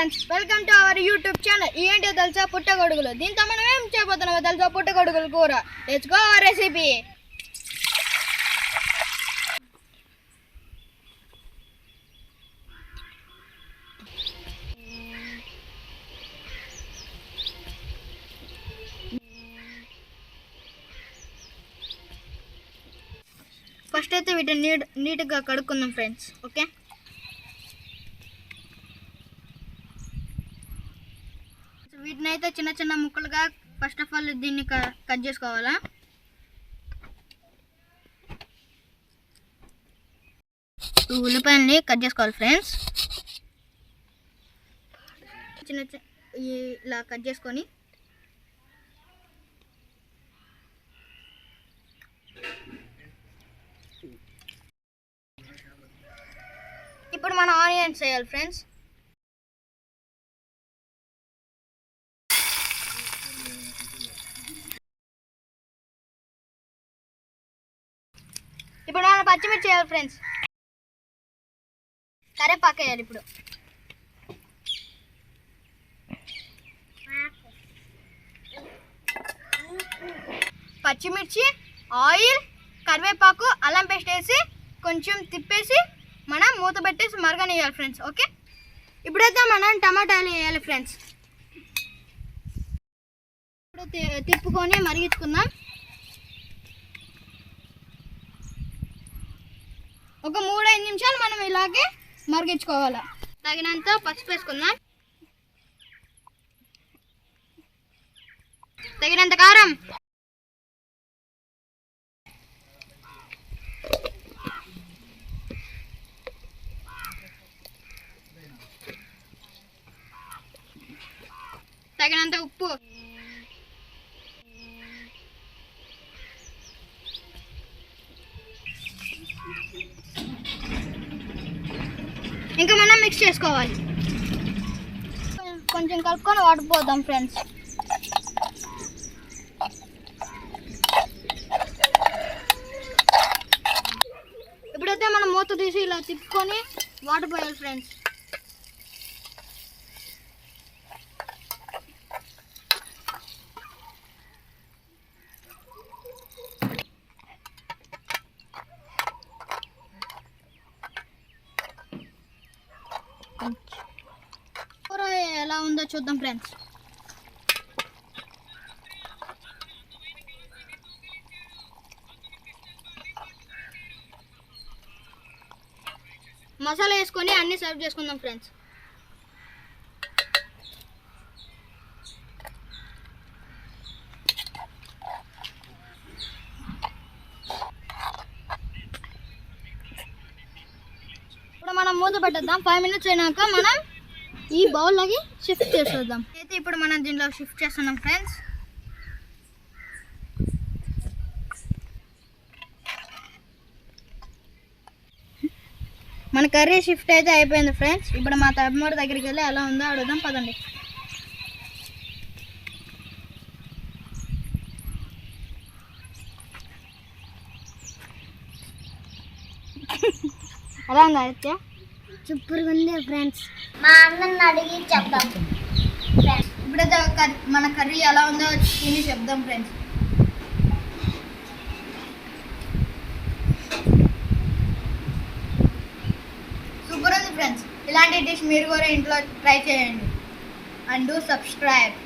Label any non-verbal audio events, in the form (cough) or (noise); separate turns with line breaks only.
Friends welcome to our YouTube channel. ఏంటో తెలుసా? పుట్టగొడుగులు. దీంతో మనం ఏం చేయబోతున్నామో తెలుసా? పుట్టగొడుగులు కూర. తెచ్చుకో అవర్ రెసిపీ ఫస్ట్ అయితే వీటిని నీట్ నీట్గా కడుక్కుందాం ఫ్రెండ్స్ ఓకే వీటిని అయితే చిన్న చిన్న ముక్కలుగా ఫస్ట్ ఆఫ్ ఆల్ దీన్ని క- కట్ చేసుకోవాలా? ఉల్లిపాయల్ని కట్ చేసుకోవాలి ఫ్రెండ్స్ చిన్న చిన్న ఇలా కట్ చేసుకొని ఇప్పుడు మనం ఆనియన్స్ వేయాలి ఫ్రెండ్స్ ఇప్పుడు మనం పచ్చిమిర్చి వేయాలి ఫ్రెండ్స్ కరేపాకు వేయాలి ఇప్పుడు. పచ్చిమిర్చి ఆయిల్ కరివేపాకు అల్లం పేస్ట్ వేసి కొంచెం తిప్పేసి మనం మూత పెట్టేసి మరగనియాలి ఫ్రెండ్స్ ఓకే ఇప్పుడైతే మనం టమాటాలు వేయాలి ఫ్రెండ్స్ ఇప్పుడు తిప్పుకొని మరిగించుకుందాం. ఒక మూడైదు నిమిషాలు మనం ఇలాగే మరిగించుకోవాలి. తగినంత పసుపు వేసుకుందాం. తగినంత కారం. తగినంత ఉప్పు. ఇంకా మనం మిక్స్ చేసుకోవాలి. కొంచెం కలుపుకొని వాడిపోదాం ఫ్రెండ్స్ ఇప్పుడైతే మనం మూత తీసి ఇలా తిప్పుకొని వాటర్ పోయాలి ఫ్రెండ్స్ కూర ఎలా ఉందో చూద్దాం ఫ్రెండ్స్. మసాలా వేసుకొని అన్ని సర్వ్ చేసుకుందాం ఫ్రెండ్స్. మనం మూత పెట్టేద్దాం. ఫైవ్ మినిట్స్ అయినాక మనం ఈ బౌల్లోకి షిఫ్ట్ చేసేద్దాం. అయితే ఇప్పుడు మనం దీనిలో షిఫ్ట్ చేస్తున్నాం ఫ్రెండ్స్ మన కర్రీ షిఫ్ట్ అయితే అయిపోయింది ఫ్రెండ్స్ ఇప్పుడు మా తమ్మడి దగ్గరికి వెళ్ళి ఎలా ఉందో అడుగుదాం పదండి. (laughs) ఎలా ఉందా అయితే సూపర్గా ఉంది ఫ్రెండ్స్.
మా అన్నని అడిగి చెప్దాం. ఫ్రెండ్స్
ఇప్పుడైతే మన కర్రీ ఎలా ఉందో తిని చెప్దాం ఫ్రెండ్స్. సూపర్ ఉంది ఫ్రెండ్స్. ఇలాంటి డిష్ మీరు కూడా ఇంట్లో ట్రై చేయండి. And subscribe.